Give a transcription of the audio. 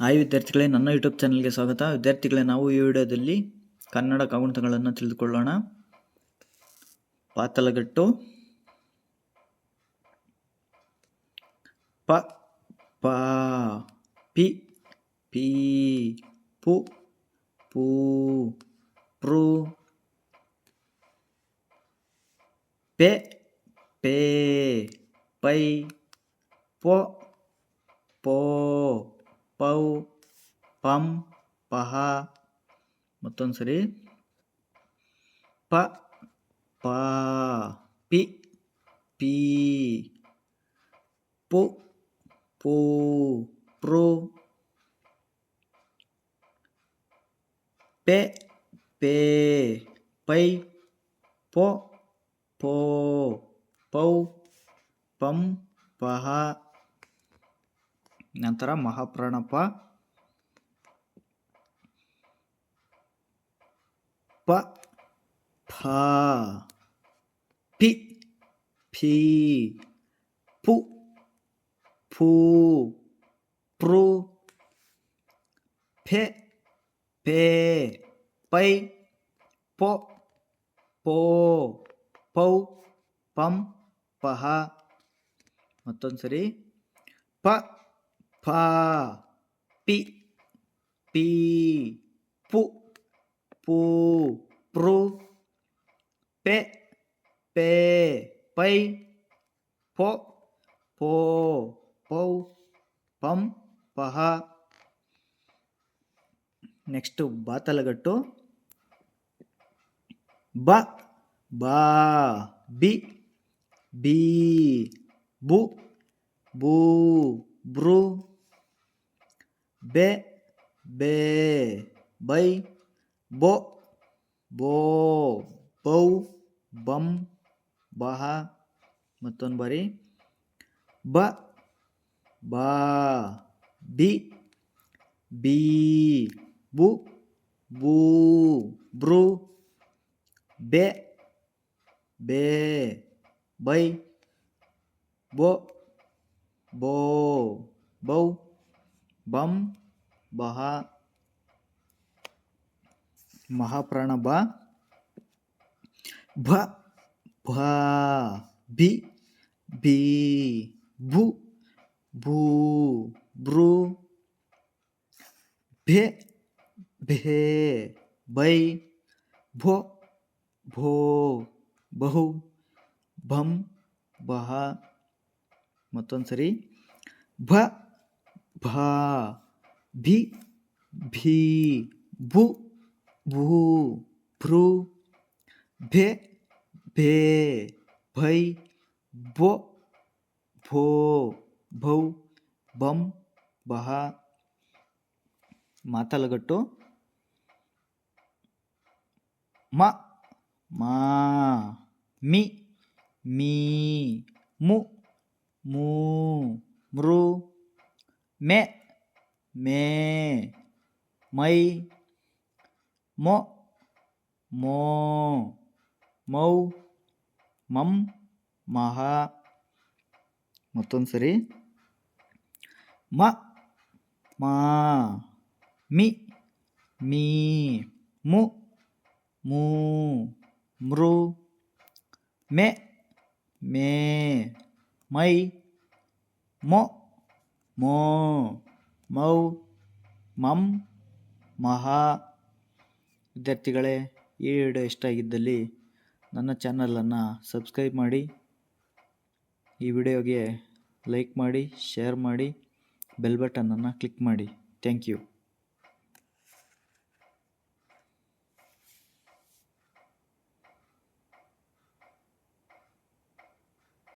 Hi ವಿದ್ಯಾರ್ಥಿಗಳೇ, ನನ್ನ YouTube ಚಾನಲ್ಗೆ ಸ್ವಾಗತ. ವಿದ್ಯಾರ್ಥಿಗಳೇ, ನಾವು ಈ ವಿಡಿಯೋದಲ್ಲಿ ಕನ್ನಡ ಕಾಗುಣಿತಗಳನ್ನು ತಿಳಿದುಕೊಳ್ಳೋಣ. ಪಾತಲಗಟ್ಟು ಪ ಪ, ಪಿ ಪಿ, ಪು, ಪೂ ಪ್ರು ಪೆ, ಪೇ, ಪೈ, ಪೊ, ಪೋ ಪೌ ಪಂ ಪಹ ಮತ್ತೊಂದು ಸರಿ ಪ ಪ ಪಿ ಪಿ ಪು ಪೂ ಪ್ರು ಪೆ ಪೇ ಪೈ ಪೊ ಪೋ ಪೌ ಪಂ ಪಹ ನಂತರ ಮಹಾಪ್ರಾಣಪ ಪ ಫ ಪಿ ಫಿ ಪು ಫೂ ಪ್ರು ಫೆ ಪೇ ಪೈ ಪೊ ಪೋ ಪೌ ಪಂ ಪಹ ಮತ್ತೊಂದು ಸರಿ ಪ పా పి పీ పు పూ ప్రు పె పే పై పొ పో పౌ పం పహ నెక్స్ట్ బాతలగట్టు బ బా బి బీ బు బూ బ్రు ಬೆ ಬೇ ಬೈ ಬೊ ಬೋ ಬೌ ಬಂ ಬಹ ಮತ್ತೊಂದು ಬಾರಿ ಬ ಬಾ ಬಿ ಬಿ ಬು ಬೂ ಬ್ರು ಬೆ ಬೇ ಬೈ ಬೊ ಬೋ ಬೌ ಬಂ ಬಹ ಮಹಾಪ್ರಾಣ ಬ ಭ ಭ ಬಿ ಬಿ ಭು ಭೂ ಬ್ರು ಭೆ ಭೇ ಬೈ ಭೋ ಭೋ ಬಹು ಭಂ ಬಹ ಮತ್ತೊಂದು ಸರಿ ಭ భా భి భీ భు భూ భృ భే భే భై భో భో భౌ బం బహ మాతలగట్టు మ మా మి మీ ము మూ మృ ಮೆ ಮೇ ಮೈ ಮೊ ಮೋ ಮೌ ಮಂ ಮಹ ಮತ್ತೊಂದು ಸರಿ ಮ ಮಾ ಮಿ ಮೀ ಮು ಮೂ ಮೃ ಮೆ ಮೇ ಮೈ ಮೊ ಮೋ, ಮೌ, ಮಂ, ಮಹಾ. ವಿದ್ಯಾರ್ಥಿಗಳೇ, ಈ ವಿಡಿಯೋ ಇಷ್ಟ ಆಗಿದ್ದಲ್ಲಿ ನನ್ನ ಚಾನಲನ್ನು ಸಬ್ಸ್ಕ್ರೈಬ್ ಮಾಡಿ, ಈ ವಿಡಿಯೋಗೆ ಲೈಕ್ ಮಾಡಿ, ಶೇರ್ ಮಾಡಿ, ಬೆಲ್ ಬಟನನ್ನು ಕ್ಲಿಕ್ ಮಾಡಿ. Thank you.